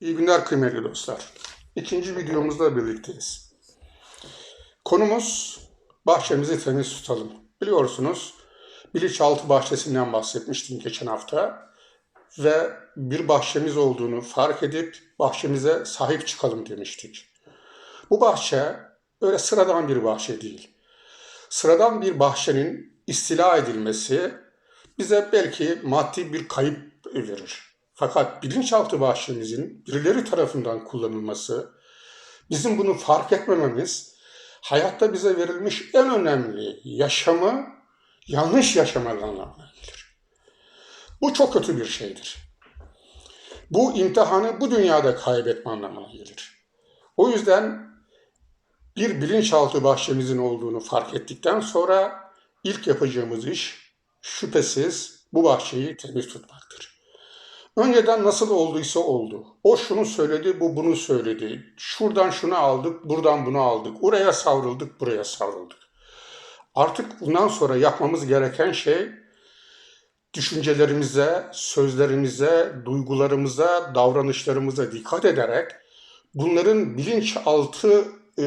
İyi günler kıymetli dostlar. İkinci videomuzda birlikteyiz. Konumuz bahçemizi temiz tutalım. Biliyorsunuz bilinçaltı bahçesinden bahsetmiştim geçen hafta ve bir bahçemiz olduğunu fark edip bahçemize sahip çıkalım demiştik. Bu bahçe öyle sıradan bir bahçe değil. Sıradan bir bahçenin istila edilmesi bize belki maddi bir kayıp verir. Fakat bilinçaltı bahçemizin birileri tarafından kullanılması, bizim bunu fark etmememiz, hayatta bize verilmiş en önemli yaşamı yanlış yaşamak anlamına gelir. Bu çok kötü bir şeydir. Bu imtihanı bu dünyada kaybetme anlamına gelir. O yüzden bir bilinçaltı bahçemizin olduğunu fark ettikten sonra ilk yapacağımız iş şüphesiz bu bahçeyi temiz tutmaktır. Önceden nasıl olduysa oldu. O şunu söyledi, bu bunu söyledi. Şuradan şunu aldık, buradan bunu aldık. Oraya savruldık, buraya savruldık. Artık bundan sonra yapmamız gereken şey düşüncelerimize, sözlerimize, duygularımıza, davranışlarımıza dikkat ederek bunların bilinçaltı e,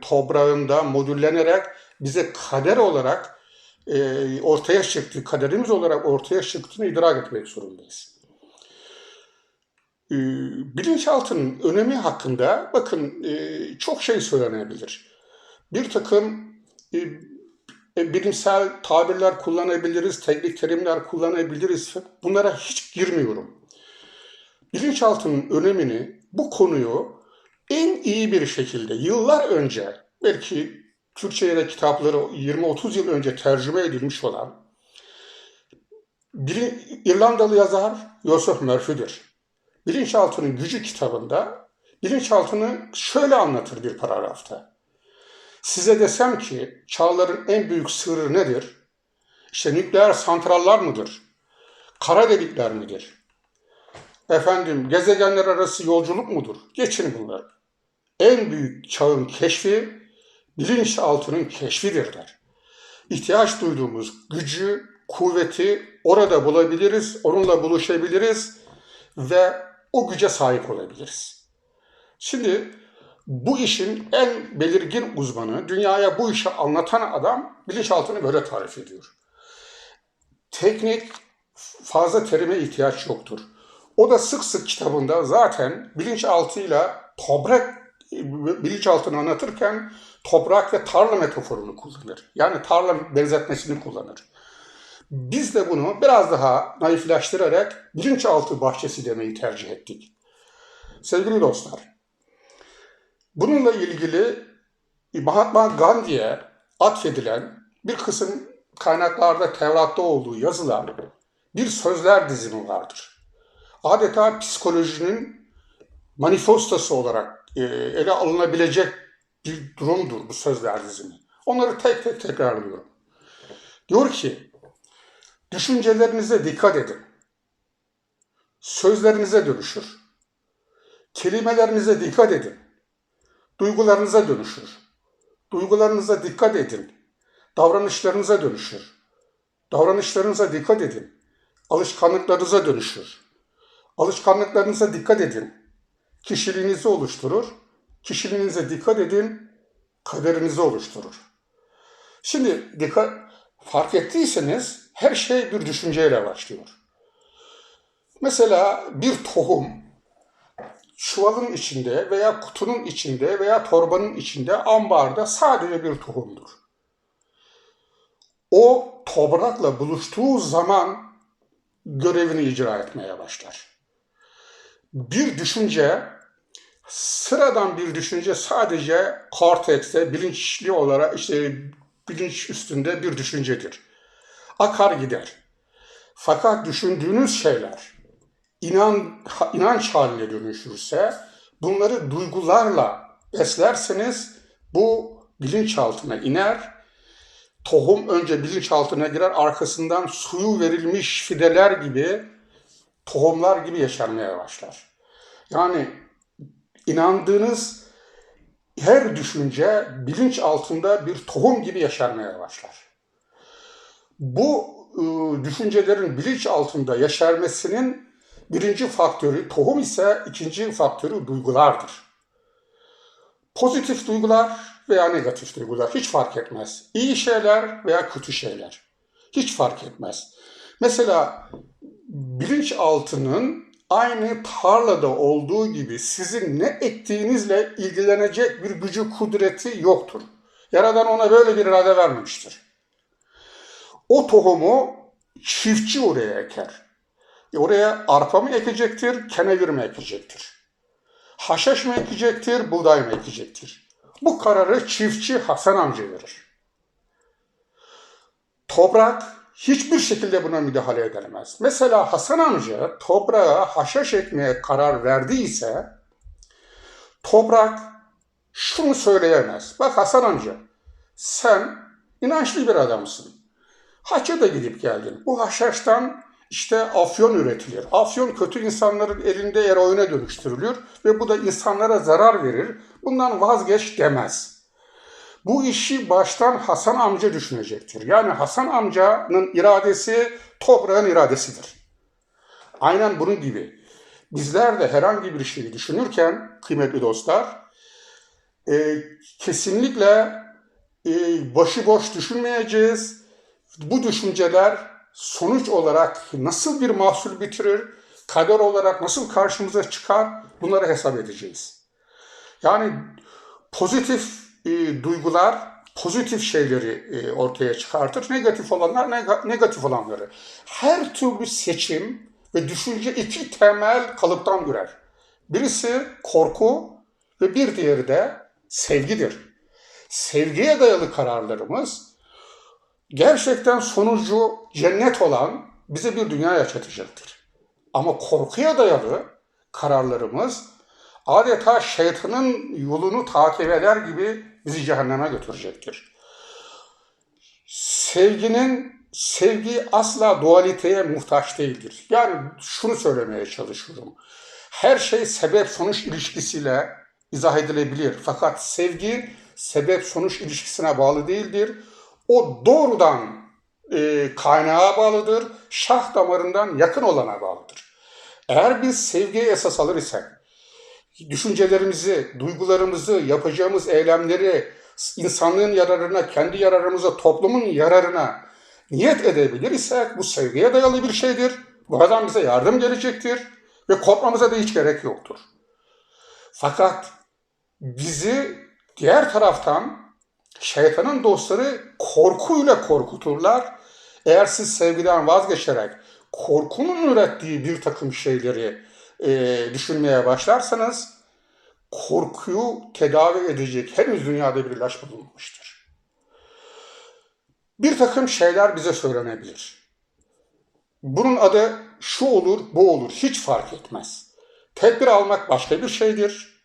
toprağında modüllenerek bize kader olarak e, ortaya çıktığı, kaderimiz olarak ortaya çıktığını idrak etmek zorundayız. E, bilinçaltının önemi hakkında bakın e, çok şey söylenebilir. Bir takım e, e, bilimsel tabirler kullanabiliriz, teknik terimler kullanabiliriz. Bunlara hiç girmiyorum. Bilinçaltının önemini, bu konuyu en iyi bir şekilde yıllar önce, belki Türkçe'ye de kitapları 20-30 yıl önce tercüme edilmiş olan bir İrlandalı yazar Joseph Murphy'dir. Bilinçaltının Gücü kitabında bilinçaltını şöyle anlatır bir paragrafta. Size desem ki çağların en büyük sırrı nedir? İşte nükleer santrallar mıdır? Kara delikler midir? Efendim gezegenler arası yolculuk mudur? Geçin bunları. En büyük çağın keşfi bilinçaltının keşfidir der. İhtiyaç duyduğumuz gücü, kuvveti orada bulabiliriz, onunla buluşabiliriz ve o güce sahip olabiliriz. Şimdi bu işin en belirgin uzmanı, dünyaya bu işi anlatan adam bilinçaltını böyle tarif ediyor. Teknik fazla terime ihtiyaç yoktur. O da sık sık kitabında zaten bilinçaltıyla toprak bilinçaltını anlatırken toprak ve tarla metaforunu kullanır. Yani tarla benzetmesini kullanır. Biz de bunu biraz daha naifleştirerek bilinçaltı bahçesi demeyi tercih ettik. Sevgili dostlar, bununla ilgili Mahatma Gandhi'ye atfedilen bir kısım kaynaklarda Tevrat'ta olduğu yazılan bir sözler dizimi vardır. Adeta psikolojinin manifestosu olarak e, ele alınabilecek bir durumdur bu sözler dizimi. Onları tek tek tekrarlıyorum. Diyor ki, düşüncelerinize dikkat edin. Sözlerinize dönüşür. Kelimelerinize dikkat edin. Duygularınıza dönüşür. Duygularınıza dikkat edin. Davranışlarınıza dönüşür. Davranışlarınıza dikkat edin. Alışkanlıklarınıza dönüşür. Alışkanlıklarınıza dikkat edin. Kişiliğinizi oluşturur. Kişiliğinize dikkat edin. Kaderinizi oluşturur. Şimdi dikkat fark ettiyseniz her şey bir düşünceyle başlıyor. Mesela bir tohum çuvalın içinde veya kutunun içinde veya torbanın içinde ambarda sadece bir tohumdur. O toprakla buluştuğu zaman görevini icra etmeye başlar. Bir düşünce sıradan bir düşünce sadece kortekste bilinçli olarak işte bilinç üstünde bir düşüncedir. Akar gider. Fakat düşündüğünüz şeyler inan inanç haline dönüşürse bunları duygularla beslerseniz bu bilinçaltına iner. Tohum önce bilinçaltına girer, arkasından suyu verilmiş fideler gibi, tohumlar gibi yaşanmaya başlar. Yani inandığınız her düşünce bilinç altında bir tohum gibi yaşarmaya başlar. Bu e, düşüncelerin bilinç altında yaşarmasının birinci faktörü tohum ise ikinci faktörü duygulardır. Pozitif duygular veya negatif duygular hiç fark etmez. İyi şeyler veya kötü şeyler hiç fark etmez. Mesela bilinçaltının aynı tarlada olduğu gibi sizin ne ektiğinizle ilgilenecek bir gücü, kudreti yoktur. Yaradan ona böyle bir irade vermemiştir. O tohumu çiftçi oraya eker. E oraya arpa mı ekecektir, kenevir mi ekecektir? Haşhaş mı ekecektir, buğday mı ekecektir? Bu kararı çiftçi Hasan amca verir. Toprak hiçbir şekilde buna müdahale edilemez. Mesela Hasan amca toprağa haşhaş ekmeye karar verdiyse toprak şunu söyleyemez. Bak Hasan amca sen inançlı bir adamsın. Hacca da gidip geldin. Bu haşhaştan işte afyon üretilir. Afyon kötü insanların elinde eroine dönüştürülür ve bu da insanlara zarar verir. Bundan vazgeç demez. Bu işi baştan Hasan amca düşünecektir. Yani Hasan amcanın iradesi toprağın iradesidir. Aynen bunun gibi. Bizler de herhangi bir şeyi düşünürken kıymetli dostlar e, kesinlikle e, başıboş düşünmeyeceğiz. Bu düşünceler sonuç olarak nasıl bir mahsul bitirir, kader olarak nasıl karşımıza çıkar bunları hesap edeceğiz. Yani pozitif e, duygular pozitif şeyleri e, ortaya çıkartır, negatif olanlar neg- negatif olanları. Her türlü seçim ve düşünce iki temel kalıptan ürer. Birisi korku ve bir diğeri de sevgidir. Sevgiye dayalı kararlarımız gerçekten sonucu cennet olan bize bir dünya yaşatacaktır. Ama korkuya dayalı kararlarımız adeta şeytanın yolunu takip eder gibi bizi cehenneme götürecektir. Sevginin sevgi asla dualiteye muhtaç değildir. Yani şunu söylemeye çalışıyorum. Her şey sebep sonuç ilişkisiyle izah edilebilir. Fakat sevgi sebep sonuç ilişkisine bağlı değildir. O doğrudan e, kaynağa bağlıdır. Şah damarından yakın olana bağlıdır. Eğer biz sevgiye esas alır isek, düşüncelerimizi, duygularımızı, yapacağımız eylemleri insanlığın yararına, kendi yararımıza, toplumun yararına niyet edebilir isek bu sevgiye dayalı bir şeydir. Buradan bize yardım gelecektir ve korkmamıza da hiç gerek yoktur. Fakat bizi diğer taraftan şeytanın dostları korkuyla korkuturlar. Eğer siz sevgiden vazgeçerek korkunun ürettiği bir takım şeyleri e, düşünmeye başlarsanız korkuyu tedavi edecek henüz dünyada bir ilaç bulunmamıştır. Bir takım şeyler bize söylenebilir. Bunun adı şu olur, bu olur, hiç fark etmez. Tedbir almak başka bir şeydir.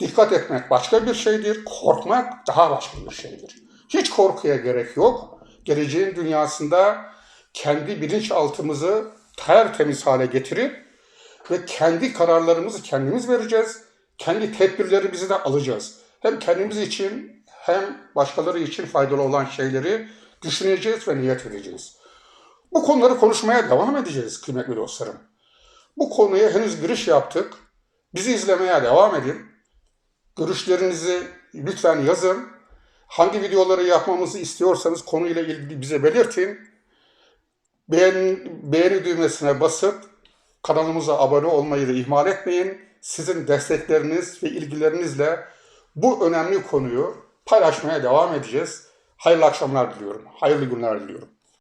Dikkat etmek başka bir şeydir. Korkmak daha başka bir şeydir. Hiç korkuya gerek yok. Geleceğin dünyasında kendi bilinçaltımızı tertemiz hale getirip ve kendi kararlarımızı kendimiz vereceğiz. Kendi tedbirlerimizi de alacağız. Hem kendimiz için hem başkaları için faydalı olan şeyleri düşüneceğiz ve niyet edeceğiz. Bu konuları konuşmaya devam edeceğiz kıymetli dostlarım. Bu konuya henüz giriş yaptık. Bizi izlemeye devam edin. Görüşlerinizi lütfen yazın. Hangi videoları yapmamızı istiyorsanız konuyla ilgili bize belirtin. Beğen, beğeni düğmesine basıp kanalımıza abone olmayı da ihmal etmeyin. Sizin destekleriniz ve ilgilerinizle bu önemli konuyu paylaşmaya devam edeceğiz. Hayırlı akşamlar diliyorum. Hayırlı günler diliyorum.